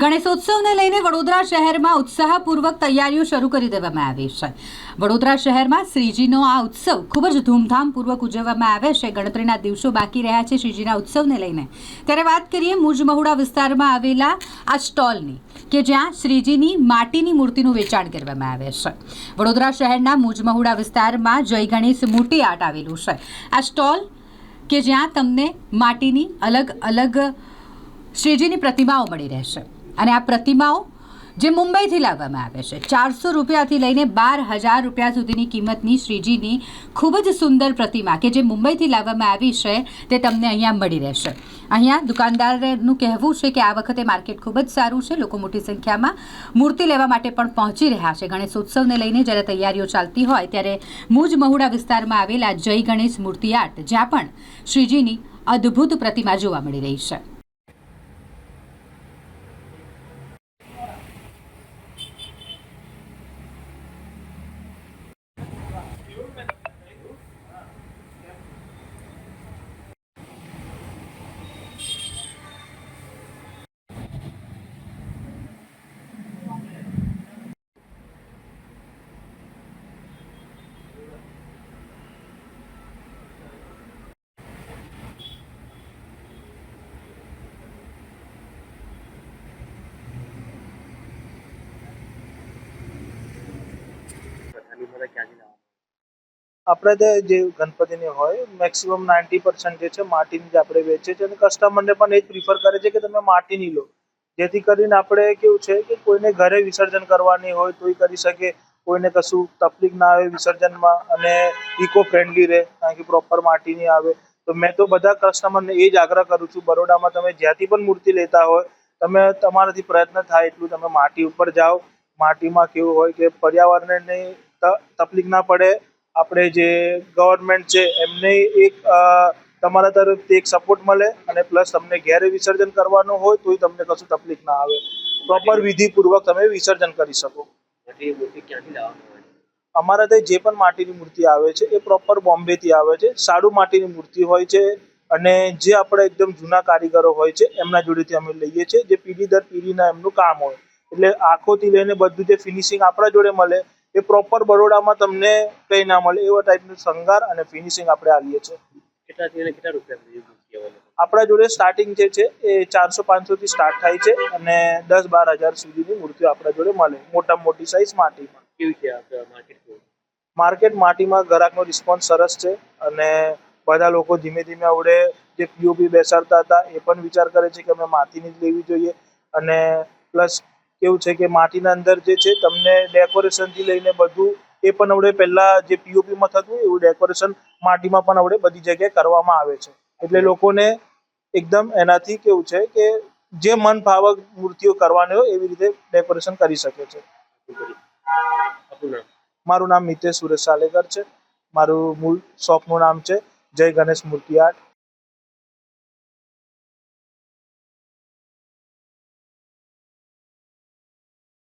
ગણેશોત્સવને લઈને વડોદરા શહેરમાં ઉત્સાહપૂર્વક તૈયારીઓ શરૂ કરી દેવામાં આવી છે. વડોદરા શહેરમાં શ્રીજીનો આ ઉત્સવ ખૂબ જ ધૂમધામપૂર્વક ઉજવવામાં આવે છે. ગણતરીના દિવસો બાકી રહ્યા છે શ્રીજીના ઉત્સવને લઈને. ત્યારે વાત કરીએ મુજમહુડા વિસ્તારમાં આવેલા આ સ્ટોલની, કે જ્યાં શ્રીજીની માટીની મૂર્તિનું વેચાણ કરવામાં આવે છે. વડોદરા શહેરના મુજમહુડા વિસ્તારમાં જય ગણેશ મોટી આર્ટ આવેલું છે. આ સ્ટોલ, કે જ્યાં તમને માટીની અલગ અલગ શ્રીજીની પ્રતિમાઓ મળી રહેશે. અને આ પ્રતિમાઓ જે મુંબઈથી લાવવામાં આવે છે. ચારસો રૂપિયાથી લઈને બાર હજાર રૂપિયા સુધીની કિંમતની શ્રીજીની ખૂબ જ સુંદર પ્રતિમા કે જે મુંબઈથી લાવવામાં આવી છે તે તમને અહીંયા મળી રહેશે. અહીંયા દુકાનદારનું કહેવું છે કે આ વખતે માર્કેટ ખૂબ જ સારું છે. લોકો મોટી સંખ્યામાં મૂર્તિ લેવા માટે પણ પહોંચી રહ્યા છે. ગણેશ ઉત્સવને લઈને જ્યારે તૈયારીઓ ચાલતી હોય ત્યારે મુજ મહુડા વિસ્તારમાં આવેલા જય ગણેશ મૂર્તિ આર્ટ જ્યાં પણ શ્રીજીની અદ્ભુત પ્રતિમા જોવા મળી રહી છે. આપણે તે જે ગણપતિની હોય મેક્સિમમ નાઇન્ટી પર્સન્ટ જે છે માટીની જ આપણે વેચીએ છીએ અને કસ્ટમરને પણ એ જ પ્રિફર કરે છે કે તમે માટીની લો. જેથી કરીને આપણે કેવું છે કે કોઈને ઘરે વિસર્જન કરવાની હોય તો એ કરી શકે કોઈને કશું તકલીફ ના આવે વિસર્જનમાં અને ઇકો ફ્રેન્ડલી રહે, કારણ કે પ્રોપર માટીની આવે. તો મેં તો બધા કસ્ટમરને એ જ આગ્રહ કરું છું, બરોડામાં તમે જ્યાંથી પણ મૂર્તિ લેતા હોય, તમે તમારાથી પ્રયત્ન થાય એટલું તમે માટી ઉપર જાઓ. માટીમાં કેવું હોય કે પર્યાવરણને તકલીફ ના પડે. આપણે જે ગવર્મેન્ટ છે એમને એક તમારા તરફથી એક સપોર્ટ મળે અને પ્લસ તમને ઘેરે વિસર્જન કરવાનું હોય તોય તમને કશું તકલીફ ના આવે. પ્રોપર વિધિપૂર્વક તમે વિસર્જન કરી શકો. અમારા ત્યાં જે પણ માટીની મૂર્તિ આવે છે એ પ્રોપર બોમ્બેથી આવે છે. સારું માટીની મૂર્તિ હોય છે અને જે આપણે એકદમ જૂના કારીગરો હોય છે એમના જોડેથી અમે લઈએ છીએ. જે પીઢી દર પીઢીના એમનું કામ હોય. એટલે આંખોથી લઈને બધું જે ફિનિશિંગ આપણા જોડે મળે એ પ્રોપર બરોડામાં તમને કંઈ ના મળે એવા ટાઈપનું શણગાર અને ફિનિશિંગ આપણે આવીએ છીએ. કેટલાથી અને કેટલા રૂપિયા સુધી મૂર્તિ અવેલેબલ આપણા જોડે સ્ટાર્ટિંગ જે છે એ ચારસો પાંચસોથી સ્ટાર્ટ થાય છે અને દસ બાર હજાર સુધીની મૂર્તિઓ આપણા જોડે મળે. મોટા મોટી સાઇઝ માટીમાં. કેવી છે માર્કેટ માર્કેટ માટીમાં ગ્રાહકનો રિસ્પોન્સ સરસ છે અને બધા લોકો ધીમે ધીમે આવડે. જે પીઓપી બેસાડતા હતા એ પણ વિચાર કરે છે કે અમે માટીની જ લેવી જોઈએ અને પ્લસ કેવું છે કે માટીના અંદર જે છે તમને ડેકોરેશનથી લઈને બધું એ પણ આવડે પહેલા જે પીઓપીમાં થતું એવું ડેકોરેશન માટીમાં પણ આવડે બધી જગ્યાએ કરવામાં આવે છે. એટલે લોકોને એકદમ એનાથી કેવું છે કે જે મન ભાવક મૂર્તિઓ કરવાની હોય એવી રીતે ડેકોરેશન કરી શકે છે. મારું નામ મિતેશ સુરેશ સાલેકર છે. મારું મૂળ શોપનું નામ છે જય ગણેશ મૂર્તિ આર્ટ